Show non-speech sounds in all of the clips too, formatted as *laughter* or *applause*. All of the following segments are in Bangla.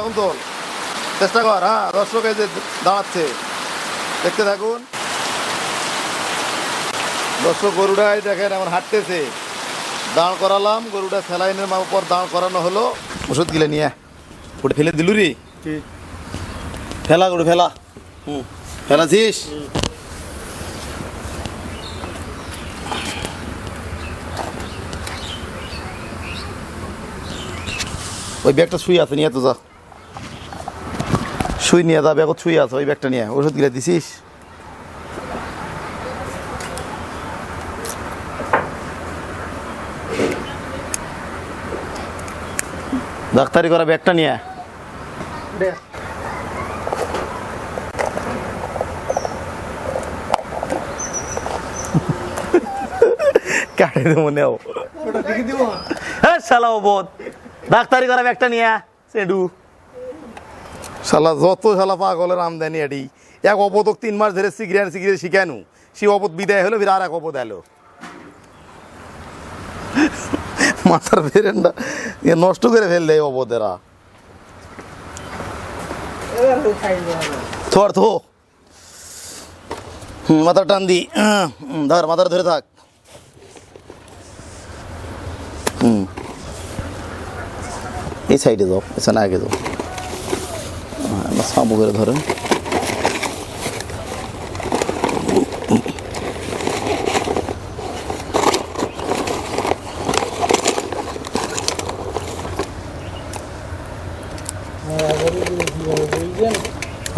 এখন তোল চেষ্টা কর হ্যাঁ দর্শক এই যে দাঁড়াচ্ছে দেখতে থাকুন। দর্শক গরুটা দেখেন এখন হাঁটতেছে। দাঁড় করালাম গরুটা স্যালাইনের উপর দাঁড় করানো হলো। ওষুধ গিলে নিয়ে ওটা ফেলে দিলু রে। ফেলা গরু ফেলা। হুম। ফেলাছিস? ওই ব্যাগটা শুয়ে আছে নিয়ে তো যা। শুই নিয়ে যা ব্যাগত শুয়ে আছে ওই ব্যাগটা নিয়ে। ওষুধ গিলে দিছিস? ডাক্তারি করা ব্যাগটা নিয়ে। কাটে দেবো নেও। হ্যাঁ শালা বোধ ডাক্তারি করা ব্যাগটা নিয়ে সেডু। শালা, যত শালা পাগলের আমদানি এটি, এক অপতক তিন মাস ধরে সিগারেট সিগারেট শিখানু সে অপদ বিদায় হলো, ফির আর এক অপদ এলো। *laughs* মাথার ফেরেনটা নষ্ট করে ফেললে এই অপদেরা। থর থো মাথার টান দি। ধর, মাথার ধরে থাক। হুম। এই সাইডে যাও পেছনে আগে যাও। এবার সাবু করে ধরেন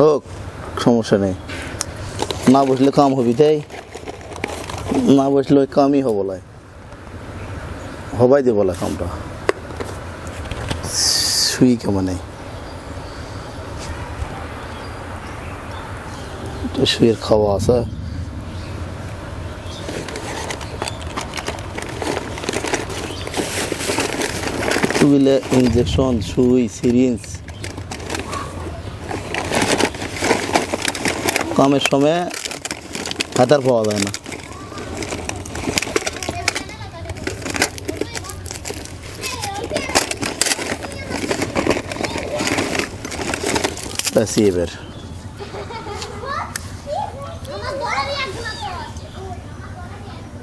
হোক, সমস্যা নেই। না বসলে কাম হবি তাই না বসলে ওই কামই হব লাই। হবাই দেব লাই কামটা। শুই কেমন নেই তো শুয়ের খাওয়া আছে তুইলে ইঞ্জেকশন সুই সিরিঞ্জ কামের সময় হাতার পাওয়া যায় না ব্যাস এবার আমার গলারই একজন আছে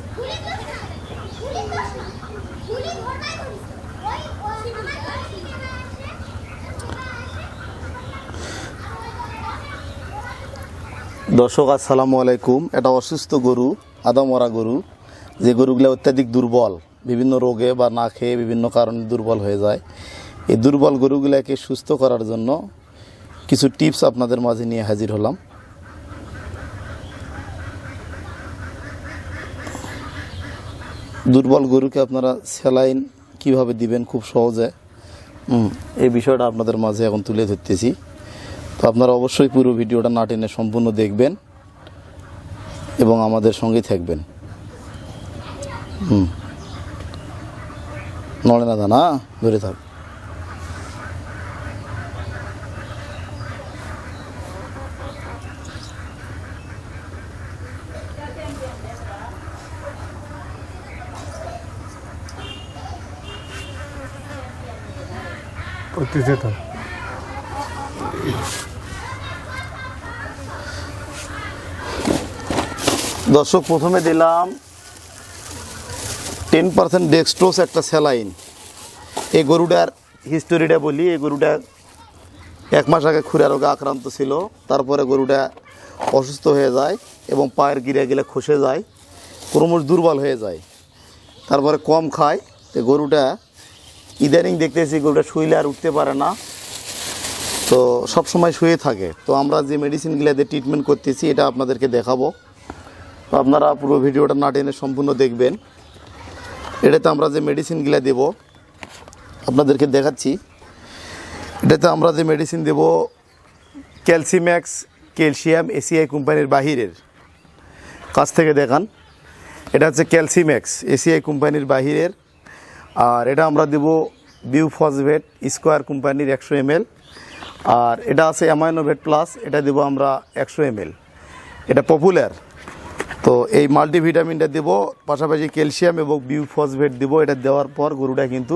খুলি তো খুলি তো খুলি ঘরটাই করিস ওই ওই আমার ঘর থেকে না আসে দর্শক, আসসালামু আলাইকুম। এটা অসুস্থ গরু, আদামরা গরু, যে গরুগুলো অত্যাধিক দুর্বল, বিভিন্ন রোগে বা না খেয়ে বিভিন্ন কারণে দুর্বল হয়ে যায়। এই দুর্বল গরুগুলোকে সুস্থ করার জন্য কিছু টিপস আপনাদের মাঝে নিয়ে হাজির হলাম। দুর্বল গরুকে আপনারা স্যালাইন কীভাবে দিবেন খুব সহজে? এই বিষয়টা আপনাদের মাঝে এখন তুলে ধরতেছি। তো আপনারা অবশ্যই পুরো ভিডিওটা না টেনে সম্পূর্ণ দেখবেন এবং আমাদের সঙ্গেই থাকবেন। হুম। নড়ে না দানা ধরে থাক। দর্শক, প্রথমে দিলাম টেন পার্সেন্ট ডেক্সট্রোস একটা স্যালাইন। এই গরুটার হিস্টোরিটা বলি, এই গরুটা এক মাস আগে খুরা রোগে আক্রান্ত ছিল, তারপরে গরুটা অসুস্থ হয়ে যায় এবং পায়ের গিরে গেলে খসে যায়, ক্রমশ দুর্বল হয়ে যায়, তারপরে কম খায়। তো গরুটা ইদানিং দেখতেছি গরুটা শুইলে আর উঠতে পারে না। তো সব সময় শুয়ে থাকে। তো আমরা যে মেডিসিনগুলো দিয়ে ট্রিটমেন্ট করতেছি, এটা আপনাদেরকে দেখাবো। আপনারা পুরো ভিডিওটা না টেনে সম্পূর্ণ দেখবেন। এটাতে আমরা যে মেডিসিনগুলো দেব, আপনাদেরকে দেখাচ্ছি। এটাতে আমরা যে মেডিসিন দেব ক্যালসিম্যাক্স ক্যালসিয়াম এসিআই কোম্পানির বাহিরের। কাছ থেকে দেখান। এটা হচ্ছে ক্যালসিম্যাক্স এসিআই কোম্পানির বাহিরের। আর এটা আমরা দেব বিউফসভেট স্কোয়ার কোম্পানির একশো এমএল। আর এটা আছে অ্যামাইনোভেট প্লাস এটা দেব আমরা একশো এমএল। এটা পপুলার তো এই মাল্টিভিটামিনটা দেবো, পাশাপাশি ক্যালসিয়াম এবং বিউফসভেট দেবো, এটা দেওয়ার পর গরুটা কিন্তু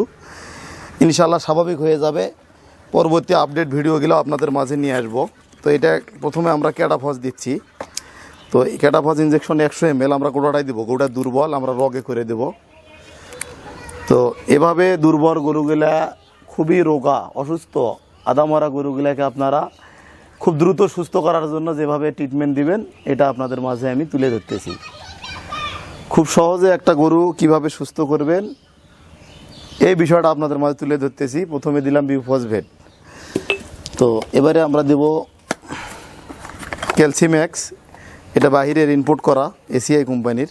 ইনশাল্লাহ স্বাভাবিক হয়ে যাবে। পরবর্তী আপডেট ভিডিওগুলো আপনাদের মাঝে নিয়ে আসব। তো এটা প্রথমে আমরা ক্যাটাফস দিচ্ছি। তো এই ক্যাটাফস ইঞ্জেকশন একশো এম আমরা গোটাটাই দেবো গোটা দুর্বল, আমরা রগে করে দেব। তো এভাবে দুর্বল গরুগুলা খুবই রোগা, অসুস্থ, আদামরা গরুগুলাকে আপনারা খুব দ্রুত সুস্থ করার জন্য যেভাবে ট্রিটমেন্ট দিবেন, এটা আপনাদের মাঝে আমি তুলে ধরতেছি। খুব সহজে একটা গরু কীভাবে সুস্থ করবেন, এই বিষয়টা আপনাদের মাঝে তুলে ধরতেছি। প্রথমে দিলাম বিউফসভেট তো এবারে আমরা দেব ক্যালসিম্যাক্স এটা বাহিরের ইনপুট করা এসিআই কোম্পানির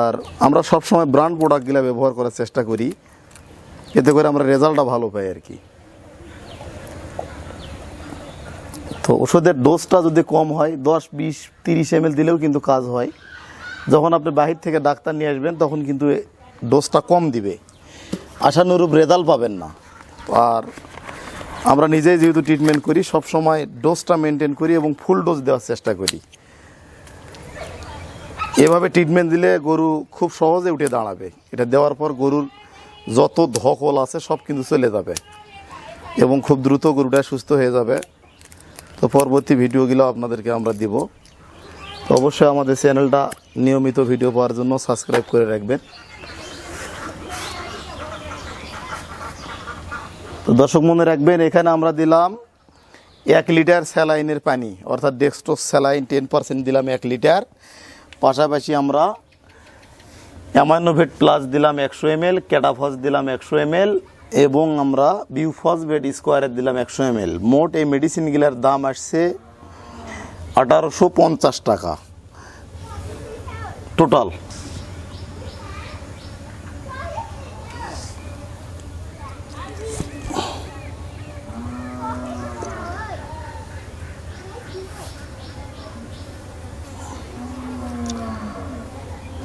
আর আমরা সবসময় ব্র্যান্ড প্রোডাক্টগুলো ব্যবহার করার চেষ্টা করি। এতে করে আমরা রেজাল্টটা ভালো পাই আর কি। তো ওষুধের ডোজটা যদি কম হয়, দশ, বিশ, তিরিশ এম দিলেও কিন্তু কাজ হয়। যখন আপনি বাহির থেকে ডাক্তার নিয়ে আসবেন, তখন কিন্তু ডোজটা কম দিবে। আশানুরূপ রেজাল্ট পাবেন না। আর আমরা নিজেই যেহেতু ট্রিটমেন্ট করি সব সময় ডোজটা মেনটেন করি এবং ফুল ডোজ দেওয়ার চেষ্টা করি। এভাবে ট্রিটমেন্ট দিলে গরু খুব সহজে উঠে দাঁড়াবে। এটা দেওয়ার পর গরুর যত ধকল আছে, সব কিন্তু চলে যাবে এবং খুব দ্রুত গরুটা সুস্থ হয়ে যাবে। তো পরবর্তী ভিডিওগুলো আপনাদেরকে আমরা দিব। তো অবশ্যই আমাদের চ্যানেলটা নিয়মিত ভিডিও পাওয়ার জন্য সাবস্ক্রাইব করে রাখবেন। তো দর্শক মনে রাখবেন, এখানে আমরা দিলাম এক লিটার স্যালাইনের পানি, অর্থাৎ ডেক্সট্রোস স্যালাইন টেন পার্সেন্ট দিলাম এক লিটার। পাশাপাশি আমরা অ্যামাইনোভেট প্লাস দিলাম একশো এম এল ক্যাটাফস দিলাম একশো এম এল এবং আমরা বিউফসভেট স্কোয়ারের দিলাম একশো এম মোট এই মেডিসিনগুলোর দাম আসছে আঠারোশো পঞ্চাশ টাকা। টোটাল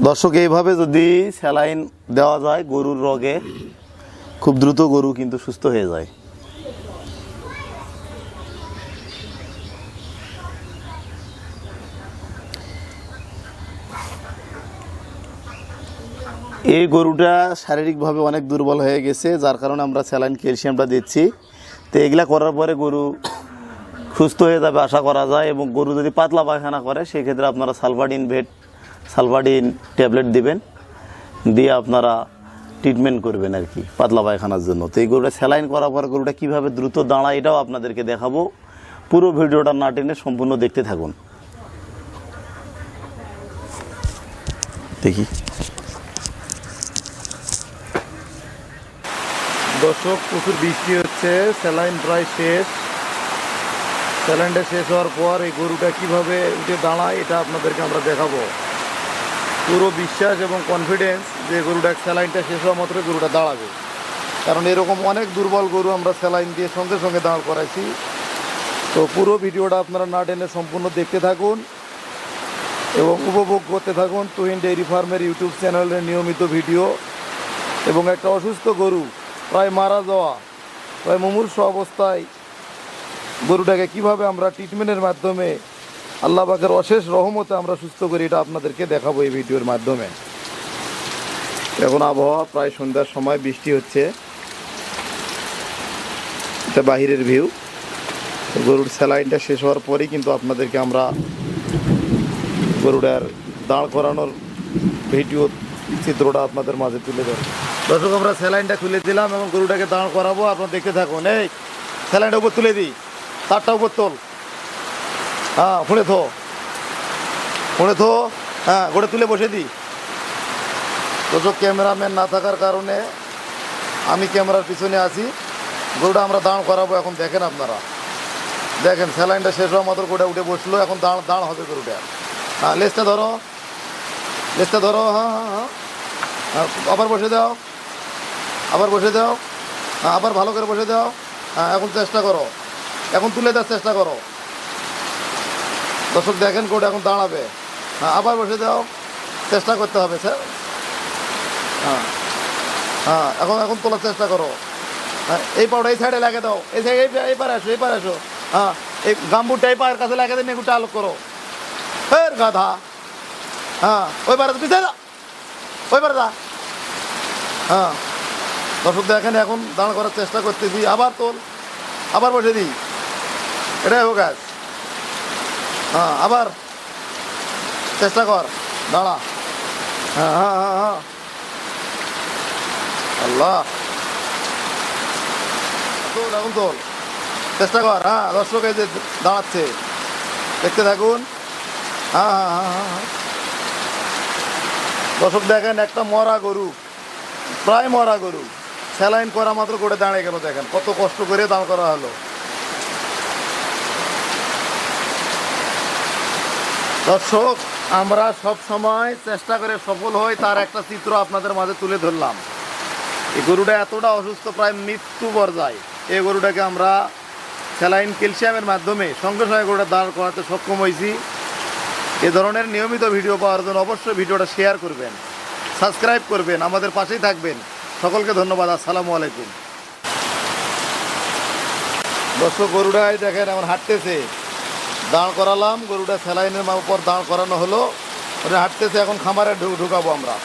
দর্শক, এইভাবে যদি স্যালাইন দেওয়া যায় গরুর রগে খুব দ্রুত গরু কিন্তু সুস্থ হয়ে যায়। এই গরুটা শারীরিকভাবে অনেক দুর্বল হয়ে গেছে, যার কারণে আমরা স্যালাইন ক্যালসিয়ামটা দিচ্ছি। তো এগুলা করার পরে গরু সুস্থ হয়ে যাবে আশা করা যায় এবং গরু যদি পাতলা পায়খানা করে, সেক্ষেত্রে আপনারা সালভাডিন ভেট, সালভাডিন ট্যাবলেট দিবেন। দিয়ে আপনারা ট্রিটমেন্ট করবেন আর কি, পাতলা পায়খানার জন্য। তো এই গরুটা স্যালাইন করার পর গরুটা কীভাবে দ্রুত দাঁড়ায় এটাও আপনাদেরকে দেখাবো। পুরো ভিডিওটা না টেনে সম্পূর্ণ দেখতে থাকুন। দেখি। দর্শক, প্রচুর বৃষ্টি হচ্ছে স্যালাইন প্রায় শেষ। স্যালাইনটা শেষ হওয়ার পর এই গরুটা কীভাবে উঠে দাঁড়ায়, এটা আপনাদেরকে আমরা দেখাবো। পুরো বিশ্বাস এবং কনফিডেন্স যে গরুটা স্যালাইনটা শেষ হওয়া মাত্র গরুটা দাঁড়াবে। কারণ এরকম অনেক দুর্বল গরু আমরা স্যালাইন দিয়ে সঙ্গে সঙ্গে দাঁড় করাইছি। তো পুরো ভিডিওটা আপনারা না টেনে সম্পূর্ণ দেখতে থাকুন এবং উপভোগ করতে থাকুন তুহিন ডেইরি ফার্মের ইউটিউব চ্যানেলের নিয়মিত ভিডিও। এবং একটা অসুস্থ গরু প্রায় মারা যাওয়া, প্রায় মুমূর্ষ অবস্থায় গরুটাকে কীভাবে আমরা ট্রিটমেন্টের মাধ্যমে আল্লাহ পাকের অশেষ রহমতে আমরা সুস্থ করি, এটা আপনাদেরকে দেখাবো এই ভিডিওর মাধ্যমে। এখন আবহাওয়া প্রায় সন্ধ্যার সময়, বৃষ্টি হচ্ছে। এটা বাহিরের ভিউ গরুর স্যালাইনটা শেষ হওয়ার পরেই কিন্তু আপনাদেরকে আমরা গরুটার দাঁড় করানোর ভিডিও চিত্রটা আপনাদের মাঝে তুলে ধরবো। দর্শক, আমরা স্যালাইনটা খুলে দিলাম এবং গরুটাকে দাঁড় করাবো। আপনারা দেখতে থাকুন। এই স্যালাইনটা উপর তুলে দিই। তারটা উপর তোল। হ্যাঁ ফোনে থো। ফোনে থো। হ্যাঁ গোড়ে তুলে বসে দিই। দর্শক ক্যামেরাম্যান না থাকার কারণে আমি ক্যামেরার পিছনে আছি। গরুটা আমরা দাঁড় করাবো এখন দেখেন আপনারা। দেখেন স্যালাইনটা শেষ হওয়া মাত্র গোটা উঠে বসল এখন দাঁড় দাঁড় হবে গরুটা। হ্যাঁ লেজটা ধরো। লেজটা ধরো হ্যাঁ হ্যাঁ হ্যাঁ। হ্যাঁ, আবার বসে দাও। আবার বসে দাও। হ্যাঁ আবার ভালো করে বসে দাও। হ্যাঁ এখন চেষ্টা করো। এখন তুলে দেওয়ার চেষ্টা করো। দর্শক দেখেন কোটা এখন দাঁড়াবে। হ্যাঁ আবার বসে দাও। চেষ্টা করতে হবে স্যার। হ্যাঁ। হ্যাঁ এখন এখন তোলার চেষ্টা করো। হ্যাঁ এই পাউডার এই সাইডে লাগিয়ে দাও। এই সাইড এই পারে আসো, এই পারে আসো। হ্যাঁ এই গাম্বুরটা এই পায়ের কাছে লাগিয়ে দিন, একটু আলোক করো। ফের গাধা। হ্যাঁ ওই পারে পিছিয়ে দা ওই পারে দা হ্যাঁ দর্শক দেখেন, এখন দাঁড় করার চেষ্টা করতেছি। আবার তোল, আবার বসে দিই। এটাই হোক কাজ হ্যাঁ আবার চেষ্টা কর। দাঁড়া। হ্যাঁ হ্যাঁ হ্যাঁ হ্যাঁ। আল্লাহ। তোল এখন তোল চেষ্টা কর হ্যাঁ দর্শক এই যে দাঁড়াচ্ছে, দেখতে থাকুন। হ্যাঁ হ্যাঁ হ্যাঁ হ্যাঁ হ্যাঁ। দর্শক দেখেন, একটা মরা গরু, প্রায় মরা গরু, স্যালাইন করা মাত্র করে দাঁড়িয়ে গেল, দেখেন, কত কষ্ট করে দাঁড় করা হলো। দর্শক, আমরা সব সময় চেষ্টা করে সফল হই, তার একটা চিত্র আপনাদের মাঝে তুলে ধরলাম। এই গরুটা এতটা অসুস্থ, প্রায় মৃত্যু পর্যায়ে। এই গরুটাকে আমরা স্যালাইন ক্যালসিয়ামের মাধ্যমে সঙ্গে সঙ্গে গরুটা দাঁড় করাতে সক্ষম হয়েছি। এ ধরনের নিয়মিত ভিডিও পাওয়ার জন্য অবশ্যই ভিডিওটা শেয়ার করবেন সাবস্ক্রাইব করবেন, আমাদের পাশেই থাকবেন। সকলকে ধন্যবাদ, আসসালামু আলাইকুম। দর্শক গরুটাই দেখেন আমার হাঁটতেছে। দাঁড় করালাম, গরুটা স্যালাইনের উপর দাঁড় করানো হলো। হাঁটতেছে, এখন খামারে ঢুকাবো আমরা।